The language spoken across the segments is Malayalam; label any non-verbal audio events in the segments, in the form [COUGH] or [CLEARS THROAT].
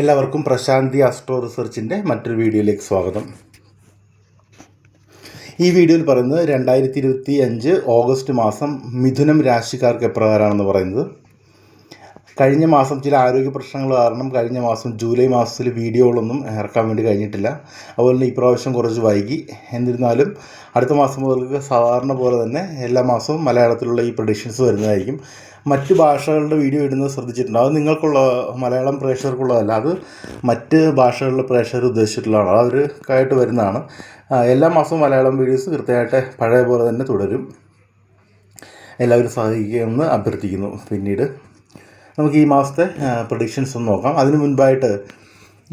എല്ലാവർക്കും പ്രശാന്തി ആസ്ട്രോ റിസർച്ചിന്റെ മറ്റൊരു വീഡിയോയിലേക്ക് സ്വാഗതം. ഈ വീഡിയോയിൽ പറയുന്നത് രണ്ടായിരത്തി ഇരുപത്തി അഞ്ച് ഓഗസ്റ്റ് മാസം മിഥുനം രാശിക്കാർക്ക് എപ്രകാരമാണെന്ന് പറയുന്നത്. കഴിഞ്ഞ മാസം ചില ആരോഗ്യ പ്രശ്നങ്ങൾ കാരണം കഴിഞ്ഞ മാസം ജൂലൈ മാസത്തിൽ വീഡിയോകളൊന്നും ഇറക്കാൻ വേണ്ടി കഴിഞ്ഞിട്ടില്ല. അതുപോലെ തന്നെ ഇപ്രാവശ്യം കുറച്ച് വൈകി. എന്നിരുന്നാലും അടുത്ത മാസം മുതൽ സാധാരണ പോലെ തന്നെ എല്ലാ മാസവും മലയാളത്തിലുള്ള ഈ പ്രഡിക്ഷൻസ് വരുന്നതായിരിക്കും. മറ്റ് ഭാഷകളുടെ വീഡിയോ ഇടുന്നത് ശ്രദ്ധിച്ചിട്ടുണ്ട്. അത് നിങ്ങൾക്കുള്ള മലയാളം പ്രേക്ഷകർക്കുള്ളതല്ല. അത് മറ്റ് ഭാഷകളിലെ പ്രേക്ഷകർ ഉദ്ദേശിച്ചിട്ടുള്ളതാണ്. അവർക്കായിട്ട് വരുന്നതാണ്. എല്ലാ മാസവും മലയാളം വീഡിയോസ് കൃത്യമായിട്ട് പഴയ പോലെ തന്നെ തുടരും. എല്ലാവരും സഹായിക്കുമെന്ന് അഭ്യർത്ഥിക്കുന്നു. പിന്നീട് നമുക്ക് ഈ മാസത്തെ പ്രഡിക്ഷൻസ് ഒന്ന് നോക്കാം. അതിന് മുൻപായിട്ട്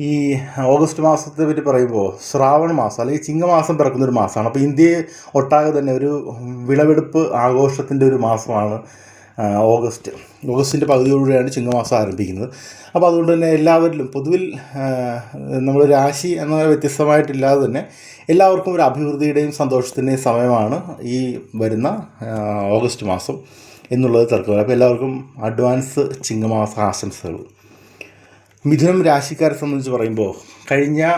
ഈ ഓഗസ്റ്റ് മാസത്തെ പറ്റി പറയുമ്പോൾ ശ്രാവണ മാസം അല്ലെങ്കിൽ ചിങ്ങമാസം പിറക്കുന്ന ഒരു മാസമാണ്. അപ്പോൾ ഇന്ത്യയെ ഒട്ടാകെ തന്നെ ഒരു വിളവെടുപ്പ് ആഘോഷത്തിന്റെ ഒരു മാസമാണ് ഓഗസ്റ്റ്. ഓഗസ്റ്റിന്റെ പകുതിയോടുകൂടിയാണ് ചിങ്ങമാസം ആരംഭിക്കുന്നത്. അപ്പോൾ അതുകൊണ്ട് തന്നെ എല്ലാവരിലും പൊതുവിൽ നമ്മൾ രാശി എന്ന വ്യത്യസ്തമായിട്ടില്ലാതെ തന്നെ എല്ലാവർക്കും ഒരു അഭിവൃദ്ധിയുടെയും സന്തോഷത്തിന്റെയും സമയമാണ് ഈ വരുന്ന ഓഗസ്റ്റ് മാസം എന്നുള്ളത് തർക്കമില്ല. അപ്പോൾ എല്ലാവർക്കും അഡ്വാൻസ് ചിങ്ങമാസ ആശംസകൾ. മിഥുനം രാശിക്കാരെ സംബന്ധിച്ച് പറയുമ്പോൾ കഴിഞ്ഞ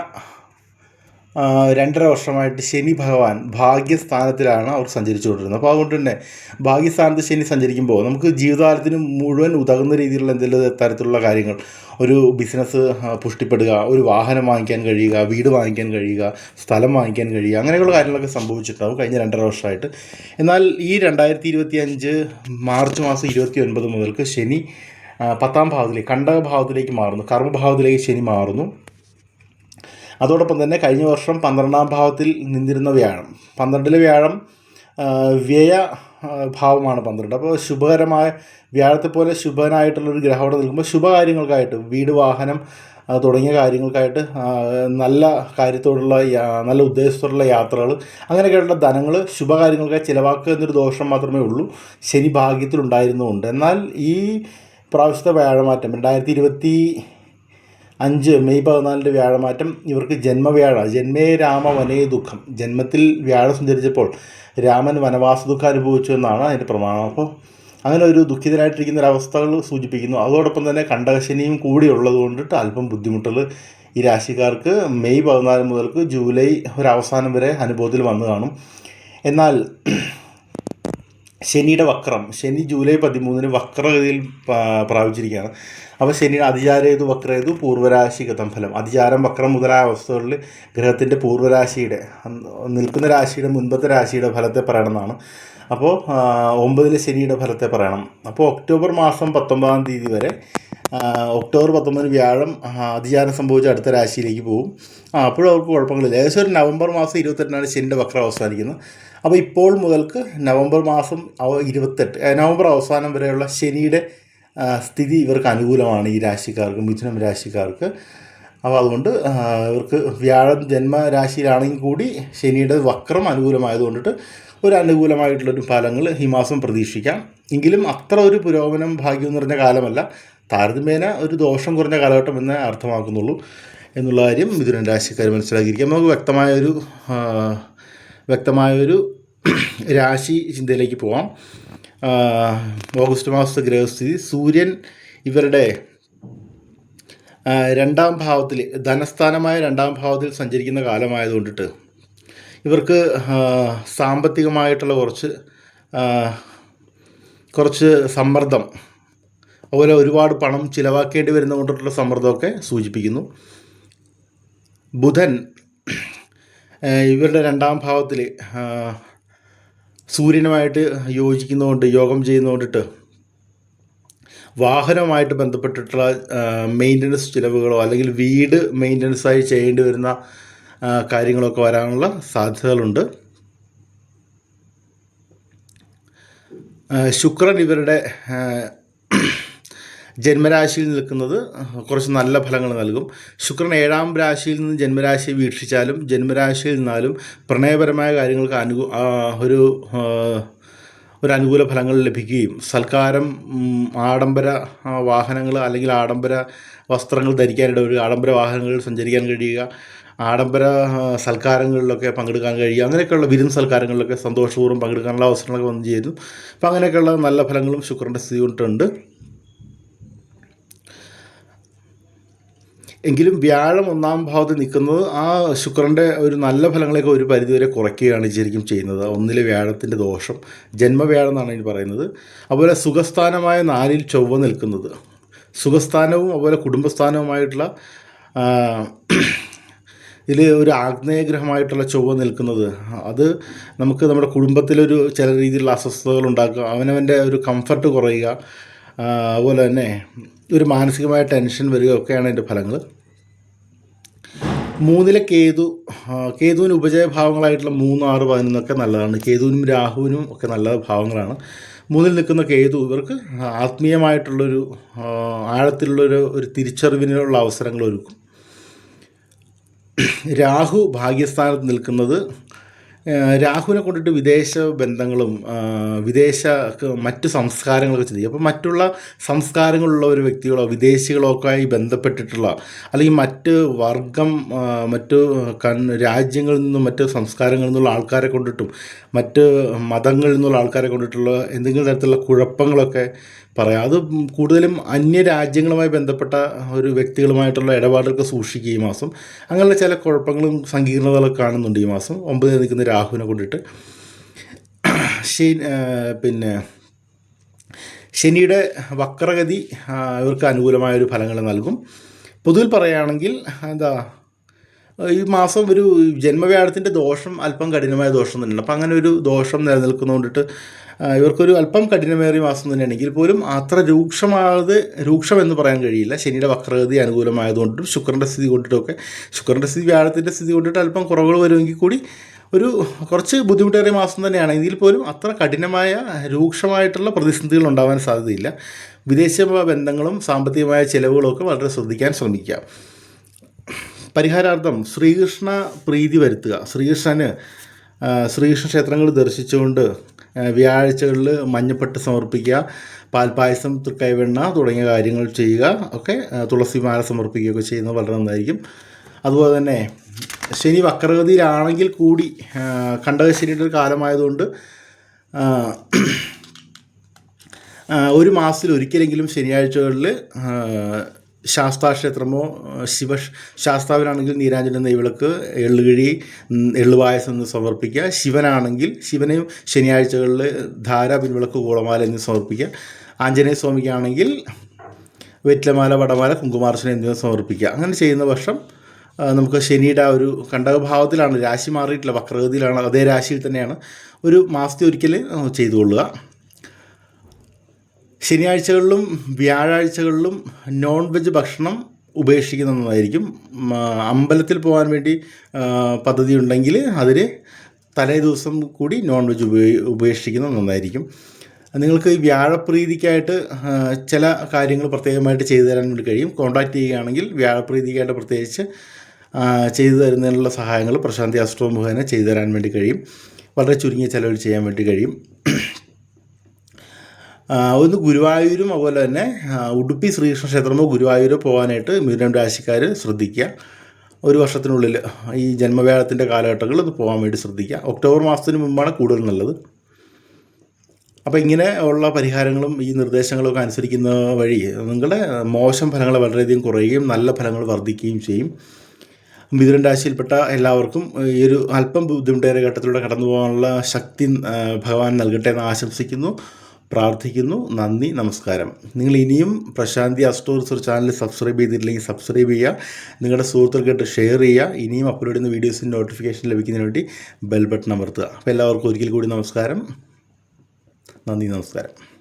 രണ്ടര വർഷമായിട്ട് ശനി ഭഗവാൻ ഭാഗ്യസ്ഥാനത്തിലാണ് അവർ സഞ്ചരിച്ചുകൊണ്ടിരുന്നത്. അപ്പോൾ അതുകൊണ്ട് തന്നെ ഭാഗ്യസ്ഥാനത്ത് ശനി സഞ്ചരിക്കുമ്പോൾ നമുക്ക് ജീവിതകാലത്തിന് മുഴുവൻ ഉതകുന്ന രീതിയിലുള്ള എന്തെങ്കിലും തരത്തിലുള്ള കാര്യങ്ങൾ ഒരു ബിസിനസ് പുഷ്ടിപ്പെടുക ഒരു വാഹനം വാങ്ങിക്കാൻ കഴിയുക വീട് വാങ്ങിക്കാൻ കഴിയുക സ്ഥലം വാങ്ങിക്കാൻ കഴിയുക അങ്ങനെയുള്ള കാര്യങ്ങളൊക്കെ സംഭവിച്ചിട്ടുണ്ടാവും കഴിഞ്ഞ രണ്ടര വർഷമായിട്ട്. എന്നാൽ ഈ രണ്ടായിരത്തി ഇരുപത്തി അഞ്ച് മാർച്ച് മാസം ഇരുപത്തി ഒൻപത് മുതൽക്ക് ശനി പത്താം ഭാവത്തിലേക്ക് കണ്ടക ഭാവത്തിലേക്ക് മാറുന്നു. കർമ്മഭാവത്തിലേക്ക് ശനി മാറുന്നു. അതോടൊപ്പം തന്നെ കഴിഞ്ഞ വർഷം പന്ത്രണ്ടാം ഭാവത്തിൽ നിന്നിരുന്ന വ്യാഴം. പന്ത്രണ്ടിലെ വ്യാഴം വ്യയ ഭാവമാണ് പന്ത്രണ്ട്. അപ്പോൾ ശുഭകരമായ വ്യാഴത്തെ പോലെ ശുഭനായിട്ടുള്ളൊരു ഗ്രഹം അവിടെ നിൽക്കുമ്പോൾ ശുഭകാര്യങ്ങൾക്കായിട്ട് വീട് വാഹനം തുടങ്ങിയ കാര്യങ്ങൾക്കായിട്ട് നല്ല കാര്യത്തോടുള്ള നല്ല ഉദ്ദേശത്തോടുള്ള യാത്രകൾ അങ്ങനെയൊക്കെയുള്ള ധനങ്ങൾ ശുഭകാര്യങ്ങൾക്കായി ചിലവാക്കുക എന്നൊരു ദോഷം മാത്രമേ ഉള്ളൂ. ശനി ഭാഗ്യത്തിലുണ്ടായിരുന്നുകൊണ്ട്. എന്നാൽ ഈ പ്രാവശ്യത്തെ വ്യാഴമാറ്റം രണ്ടായിരത്തി ഇരുപത്തി അഞ്ച് മെയ് പതിനാലിന്റെ വ്യാഴമാറ്റം ഇവർക്ക് ജന്മവ്യാഴ ജന്മേ രാമ വനേ ദുഃഖം. ജന്മത്തിൽ വ്യാഴം സഞ്ചരിച്ചപ്പോൾ രാമൻ വനവാസ ദുഃഖം അനുഭവിച്ചു എന്നാണ് അതിന്റെ പ്രമാണം. അപ്പോൾ അങ്ങനെ ഒരു ദുഃഖിതനായിട്ടിരിക്കുന്ന ഒരു അവസ്ഥകൾ സൂചിപ്പിക്കുന്നു. അതോടൊപ്പം തന്നെ കണ്ടകശനിയും കൂടി ഉള്ളത് കൊണ്ടിട്ട് അല്പം ബുദ്ധിമുട്ടുകൾ ഈ രാശിക്കാർക്ക് മെയ് പതിനാല് മുതൽക്ക് ജൂലൈ ഒരു അവസാനം വരെ അനുഭവത്തിൽ വന്നു കാണും. എന്നാൽ ശനിയുടെ വക്രം ശനി ജൂലൈ പതിമൂന്നിന് വക്രഗതിയിൽ പ്രാ- പ്രാപിച്ചിരിക്കുകയാണ്. അപ്പോൾ ശനി അതിചാരേതു വക്രേതു പൂർവരാശിഗതം ഫലം. അതിചാരം വക്രം മുതലായ അവസ്ഥകളിൽ ഗ്രഹത്തിന്റെ പൂർവരാശിയുടെ നിൽക്കുന്ന രാശിയുടെ മുൻപത്തെ രാശിയുടെ ഫലത്തെ പറയണമെന്നാണ്. അപ്പോൾ ഒമ്പതിലെ ശനിയുടെ ഫലത്തെ പറയണം. അപ്പോൾ ഒക്ടോബർ മാസം പത്തൊമ്പതാം തീയതി വരെ ഒക്ടോബർ പത്തൊമ്പതിന് വ്യാഴം അതിചാരം സംഭവിച്ച അടുത്ത രാശിയിലേക്ക് പോകും. അപ്പോഴും അവർക്ക് കുഴപ്പങ്ങളില്ല ഏകദേശം ഒരു നവംബർ മാസം ഇരുപത്തെട്ടിനാണ് ശനിയുടെ വക്രം അവസാനിക്കുന്നത്. അപ്പോൾ ഇപ്പോൾ മുതൽക്ക് നവംബർ മാസം ഇരുപത്തെട്ട് നവംബർ അവസാനം വരെയുള്ള ശനിയുടെ സ്ഥിതി ഇവർക്ക് അനുകൂലമാണ് ഈ രാശിക്കാർക്ക് മിഥുനം രാശിക്കാർക്ക്. അപ്പോൾ അതുകൊണ്ട് ഇവർക്ക് വ്യാഴം ജന്മരാശിയിലാണെങ്കിൽ കൂടി ശനിയുടെ വക്രം അനുകൂലമായതുകൊണ്ടിട്ട് ഒരു അനുകൂലമായിട്ടുള്ളൊരു ഫലങ്ങൾ ഈ മാസം പ്രതീക്ഷിക്കാം. എങ്കിലും അത്ര ഒരു പുരോഗമനം ഭാഗ്യം നിറഞ്ഞ കാലമല്ല. താരതമ്യേന ഒരു ദോഷം കുറഞ്ഞ കാലഘട്ടം എന്നേ അർത്ഥമാക്കുന്നുള്ളൂ എന്നുള്ള കാര്യം മിഥുനം രാശിക്കാർ മനസ്സിലാക്കിയിരിക്കാം. നമുക്ക് വ്യക്തമായൊരു വ്യക്തമായൊരു [CLEARS THROAT] രാശി ചിന്തയിലേക്ക് ആ, ഓഗസ്റ്റ് മാസത്തെ ഗ്രഹസ്ഥിതി. സൂര്യൻ ഇവരുടെ രണ്ടാം ഭാവത്തിൽ ധനസ്ഥാനമായ രണ്ടാം ഭാവത്തിൽ സഞ്ചരിക്കുന്ന കാലമായതുകൊണ്ടിട്ട് ഇവർക്ക് സാമ്പത്തികമായിട്ടുള്ള കുറച്ച് കുറച്ച് സമ്മർദ്ദം അതുപോലെ ഒരുപാട് പണം ചിലവാക്കേണ്ടി വരുന്ന കൊണ്ടിട്ടുള്ള സമ്മർദ്ദമൊക്കെ സൂചിപ്പിക്കുന്നു. ബുധൻ ഇവരുടെ രണ്ടാം ഭാവത്തിൽ സൂര്യനുമായിട്ട് യോജിക്കുന്നതുകൊണ്ട് യോഗം ചെയ്യുന്നതുകൊണ്ടിട്ട് വാഹനവുമായിട്ട് ബന്ധപ്പെട്ടിട്ടുള്ള മെയിന്റനൻസ് ചിലവുകളോ അല്ലെങ്കിൽ വീട് മെയിന്റനൻസായി ചെയ്യേണ്ടി വരുന്ന കാര്യങ്ങളൊക്കെ വരാനുള്ള സാധ്യതകളുണ്ട്. ശുക്രൻ ഇവരുടെ ജന്മരാശിയിൽ നിൽക്കുന്നത് കുറച്ച് നല്ല ഫലങ്ങൾ നൽകും. ശുക്രൻ ഏഴാം രാശിയിൽ നിന്ന് ജന്മരാശിയെ വീക്ഷിച്ചാലും ജന്മരാശിയിൽ നിന്നാലും പ്രണയപരമായ കാര്യങ്ങൾക്ക് അനുകൂ ഒരു ഒരു അനുകൂല ഫലങ്ങൾ ലഭിക്കുകയും സൽക്കാരം ആഡംബര വാഹനങ്ങൾ അല്ലെങ്കിൽ ആഡംബര വസ്ത്രങ്ങൾ ധരിക്കാനിട ഒരു ആഡംബര വാഹനങ്ങളിൽ സഞ്ചരിക്കാൻ കഴിയുക ആഡംബര സൽക്കാരങ്ങളിലൊക്കെ പങ്കെടുക്കാൻ കഴിയുക അങ്ങനെയൊക്കെയുള്ള വിരുന്ന് സൽക്കാരങ്ങളിലൊക്കെ സന്തോഷപൂർവം പങ്കെടുക്കാനുള്ള അവസരങ്ങളൊക്കെ വന്നു ചേരും അപ്പോൾ അങ്ങനെയൊക്കെയുള്ള നല്ല ഫലങ്ങളും ശുക്രന്റെ സ്ഥിതി കൊണ്ടുണ്ട് എങ്കിലും വ്യാഴം ഒന്നാം ഭാവത്ത് നിൽക്കുന്നത് ആ ശുക്രന്റെ ഒരു നല്ല ഫലങ്ങളെയൊക്കെ ഒരു പരിധിവരെ കുറയ്ക്കുകയാണ് ശരിക്കും ചെയ്യുന്നത്. ഒന്നിലെ വ്യാഴത്തിന്റെ ദോഷം ജന്മവ്യാഴം എന്നാണ് ഇനി പറയുന്നത്. അതുപോലെ സുഖസ്ഥാനമായ നാലിൽ ചൊവ്വ നിൽക്കുന്നത്. സുഖസ്ഥാനവും അതുപോലെ കുടുംബസ്ഥാനവുമായിട്ടുള്ള ഇതിൽ ഒരു ആഗ്നേയഗ്രഹമായിട്ടുള്ള ചൊവ്വ നിൽക്കുന്നത്. അത് നമുക്ക് നമ്മുടെ കുടുംബത്തിലൊരു ചില രീതിയിലുള്ള അസ്വസ്ഥതകൾ ഉണ്ടാക്കുക അവനവന്റെ ഒരു കംഫർട്ട് കുറയുക അതുപോലെ തന്നെ ഒരു മാനസികമായ ടെൻഷൻ വരിക ഒക്കെയാണ് അതിന്റെ ഫലങ്ങൾ മൂന്നിലെ കേതു കേതുവിന് ഉപജയഭാവങ്ങളായിട്ടുള്ള മൂന്ന് ആറ് പതിനൊന്നൊക്കെ നല്ലതാണ്. കേതുവിനും രാഹുവിനും ഒക്കെ നല്ല ഭാവങ്ങളാണ്. മൂന്നിൽ നിൽക്കുന്ന കേതു ഇവർക്ക് ആത്മീയമായിട്ടുള്ളൊരു ആഴത്തിലുള്ളൊരു ഒരു തിരിച്ചറിവിനുള്ള അവസരങ്ങൾ ഒരുക്കും. രാഹു ഭാഗ്യസ്ഥാനത്ത് നിൽക്കുന്നത് രാഹുവിനെ കൊണ്ടിട്ട് വിദേശ ബന്ധങ്ങളും വിദേശ മറ്റു സംസ്കാരങ്ങളൊക്കെ ചെയ്യും അപ്പോൾ മറ്റുള്ള സംസ്കാരങ്ങളുള്ള ഒരു വ്യക്തികളോ വിദേശികളോ ഒക്കെ ആയി ബന്ധപ്പെട്ടിട്ടുള്ള അല്ലെങ്കിൽ മറ്റ് വർഗം മറ്റു കൺ രാജ്യങ്ങളിൽ നിന്നും മറ്റ് സംസ്കാരങ്ങളിൽ നിന്നുള്ള ആൾക്കാരെ കൊണ്ടിട്ടും മറ്റ് മതങ്ങളിൽ നിന്നുള്ള ആൾക്കാരെ കൊണ്ടിട്ടുള്ള എന്തെങ്കിലും തരത്തിലുള്ള കുഴപ്പങ്ങളൊക്കെ പറയാം. അത് കൂടുതലും അന്യ രാജ്യങ്ങളുമായി ബന്ധപ്പെട്ട ഒരു വ്യക്തികളുമായിട്ടുള്ള ഇടപാടുകളൊക്കെ സൂക്ഷിക്കുക ഈ മാസം. അങ്ങനെയുള്ള ചില കുഴപ്പങ്ങളും സങ്കീർണതകളൊക്കെ കാണുന്നുണ്ട് ഈ മാസം. ഒമ്പത് നിൽക്കുന്ന രാഹുവിനെ കൊണ്ടിട്ട്. ശനി പിന്നെ ശനിയുടെ വക്രഗതി ഇവർക്ക് അനുകൂലമായ ഒരു ഫലങ്ങൾ നൽകും. പൊതുവിൽ പറയുകയാണെങ്കിൽ എന്താ ഈ മാസം ഒരു ജന്മവ്യാഴത്തിന്റെ ദോഷം അല്പം കഠിനമായ ദോഷം തന്നെയാണ്. അപ്പം അങ്ങനെ ഒരു ദോഷം നിലനിൽക്കുന്നതുകൊണ്ടിട്ട് ഇവർക്കൊരു അല്പം കഠിനമേറിയ മാസം തന്നെയാണെങ്കിൽ പോലും അത്ര രൂക്ഷമായത് രൂക്ഷമെന്ന് പറയാൻ കഴിയില്ല. ശനിയുടെ വക്രഗതി അനുകൂലമായതുകൊണ്ടും ശുക്രന്റെ സ്ഥിതി കൊണ്ടിട്ടൊക്കെ ശുക്രന്റെ സ്ഥിതി വ്യാഴത്തിന്റെ സ്ഥിതി കൊണ്ടിട്ട് അല്പം കുറവുകൾ വരുമെങ്കിൽ കൂടി ഒരു കുറച്ച് ബുദ്ധിമുട്ടേറിയ മാസം തന്നെയാണ്. എങ്കിൽ പോലും അത്ര കഠിനമായ രൂക്ഷമായിട്ടുള്ള പ്രതിസന്ധികൾ ഉണ്ടാവാൻ സാധ്യതയില്ല. വിദേശ ബന്ധങ്ങളും സാമ്പത്തികമായ ചിലവുകളും ഒക്കെ വളരെ ശ്രദ്ധിക്കാൻ ശ്രമിക്കുക. പരിഹാരാർത്ഥം ശ്രീകൃഷ്ണ പ്രീതി വരുത്തുക. ശ്രീകൃഷ്ണന് ശ്രീകൃഷ്ണ ക്ഷേത്രങ്ങൾ ദർശിച്ചുകൊണ്ട് വ്യാഴാഴ്ചകളിൽ മഞ്ഞപ്പെട്ട് സമർപ്പിക്കുക പാൽപ്പായസം കൈവെണ്ണ തുടങ്ങിയ കാര്യങ്ങൾ ചെയ്യുക ഒക്കെ തുളസിമാല സമർപ്പിക്കുകയൊക്കെ ചെയ്യുന്നത് വളരെ നന്നായിരിക്കും. അതുപോലെ തന്നെ ശനി വക്രഗതിയിലാണെങ്കിൽ കൂടി കണ്ടകശനിയുടെ ഒരു കാലമായതുകൊണ്ട് ഒരു മാസത്തിൽ ഒരിക്കലെങ്കിലും ശനിയാഴ്ചകളിൽ ശാസ്താക്ഷേത്രമോ ശിവ ശാസ്താവിനാണെങ്കിൽ നീരാഞ്ജന നെയ്വിളക്ക് എള്ളുകിഴി എള്ളുപായസം എന്ന് സമർപ്പിക്കുക. ശിവനാണെങ്കിൽ ശിവനെയും ശനിയാഴ്ചകളിൽ ധാര പിൻവിളക്ക് കൂളമാല എന്ന് സമർപ്പിക്കുക. ആഞ്ജനേയ സ്വാമിക്കാണെങ്കിൽ വെറ്റിലമാല വടമാല കുങ്കുമാർച്ചന എന്നിവ സമർപ്പിക്കുക. അങ്ങനെ ചെയ്യുന്ന വർഷം നമുക്ക് ശനിയുടെ ആ ഒരു കണ്ടകഭാവത്തിലാണ് രാശി മാറിയിട്ടില്ല വക്രഗതിയിലാണ് അതേ രാശിയിൽ തന്നെയാണ് ഒരു മാസത്തെ ഒരിക്കൽ ചെയ്തുകൊള്ളുക. ശനിയാഴ്ചകളിലും വ്യാഴാഴ്ചകളിലും നോൺ വെജ് ഭക്ഷണം ഉപേക്ഷിക്കുന്നതായിരിക്കും അമ്പലത്തിൽ പോകാൻ വേണ്ടി പദ്ധതി ഉണ്ടെങ്കിൽ അതിൽ തലേ ദിവസം കൂടി നോൺ വെജ് ഉപയോഗി ഉപേക്ഷിക്കുന്നത് നന്നായിരിക്കും. നിങ്ങൾക്ക് വ്യാഴപ്രീതിക്കായിട്ട് ചില കാര്യങ്ങൾ പ്രത്യേകമായിട്ട് ചെയ്തു തരാൻ വേണ്ടി കഴിയും. കോൺടാക്റ്റ് ചെയ്യുകയാണെങ്കിൽ വ്യാഴപ്രീതിക്കായിട്ട് പ്രത്യേകിച്ച് ചെയ്തു തരുന്നതിനുള്ള സഹായങ്ങൾ പ്രശാന്തി അസ്ട്രോ മുഖേന ചെയ്തു തരാൻ വേണ്ടി കഴിയും. വളരെ ചുരുങ്ങിയ ചിലവിൽ ചെയ്യാൻ വേണ്ടി കഴിയും. ഒന്ന് ഗുരുവായൂരും അതുപോലെ തന്നെ ഉടുപ്പി ശ്രീകൃഷ്ണ ക്ഷേത്രമോ ഗുരുവായൂരോ പോകാനായിട്ട് മിഥുനം രാശിക്കാർ ശ്രദ്ധിക്കുക. ഒരു വർഷത്തിനുള്ളിൽ ഈ ജന്മവേളത്തിന്റെ കാലഘട്ടങ്ങളിൽ ഒന്ന് പോകാൻ വേണ്ടി ശ്രദ്ധിക്കുക. ഒക്ടോബർ മാസത്തിന് മുമ്പാണ് കൂടുതൽ നല്ലത്. അപ്പോൾ ഇങ്ങനെ ഉള്ള പരിഹാരങ്ങളും ഈ നിർദ്ദേശങ്ങളൊക്കെ അനുസരിക്കുന്ന വഴി നിങ്ങളുടെ മോശം ഫലങ്ങൾ വളരെയധികം കുറയുകയും നല്ല ഫലങ്ങൾ വർദ്ധിക്കുകയും ചെയ്യും. മിഥുനൻ രാശിയിൽപ്പെട്ട എല്ലാവർക്കും ഈ ഒരു അല്പം ബുദ്ധിമുട്ടേറിയ ഘട്ടത്തിലൂടെ കടന്നു പോകാനുള്ള ശക്തി ഭഗവാൻ നൽകട്ടെ എന്ന് ആശംസിക്കുന്നു. പ്രാർത്ഥിക്കുന്നു. നന്ദി നമസ്കാരം. നിങ്ങൾ ഇനിയും Prashanthi astro research channel subscribe ചെയ്തിട്ടില്ലെങ്കിൽ സബ്സ്ക്രൈബ് ചെയ്യുക. നിങ്ങളുടെ സുഹൃത്തുക്കൾക്കായിട്ട് ഷെയർ ചെയ്യുക. ഇനിയും അപ്ലോഡ് ചെയ്യുന്ന വീഡിയോസിന്റെ നോട്ടിഫിക്കേഷൻ ലഭിക്കുന്നതിന് വേണ്ടി ബെൽ ബട്ടൺ അമർത്തുക. അപ്പോൾ എല്ലാവർക്കും ഒരിക്കൽ കൂടി നമസ്കാരം. നന്ദി നമസ്കാരം.